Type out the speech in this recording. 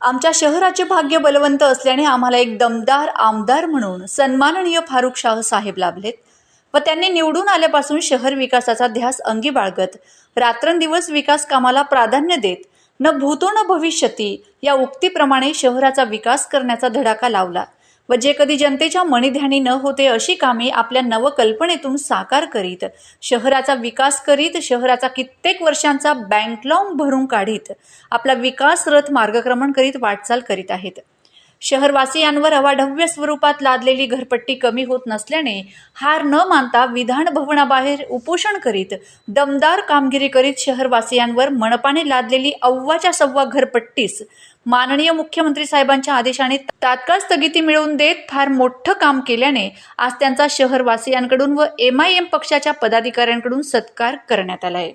आमच्या शहराचे भाग्य बलवंत असल्याने आम्हाला एक दमदार आमदार म्हणून सन्माननीय फारुख शाह साहेब लाभलेत व त्यांनी निवडून आल्यापासून शहर विकासाचा ध्यास अंगी बाळगत रात्रंदिवस विकास कामाला प्राधान्य देत न भूतो न भविष्यती या उक्तीप्रमाणे शहराचा विकास करण्याचा धडाका लावला. व जे कधी जनतेच्या मणिध्यानी न होते अशी कामे आपल्या नवकल्पनेतून साकार करीत. शहराचा विकास करीत शहराचा कित्येक वर्षांचा बँकलॉंग भरून काढीत आपला विकास रथ मार्गक्रमण करीत वाटचाल करीत आहेत. शहरवासियांवर अवाढव्य स्वरूपात लादलेली घरपट्टी कमी होत नसल्याने हार न मानता विधान भवनाबाहेर उपोषण करीत दमदार कामगिरी करीत शहरवासियांवर मनपाने लादलेली अव्वाच्या सव्वा घरपट्टीस माननीय मुख्यमंत्री साहेबांच्या आदेशाने तात्काळ स्थगिती मिळवून देत फार मोठं काम केल्याने आज त्यांचा शहरवासियांकडून व एम आय एम पक्षाच्या पदाधिकाऱ्यांकडून सत्कार करण्यात आला आहे.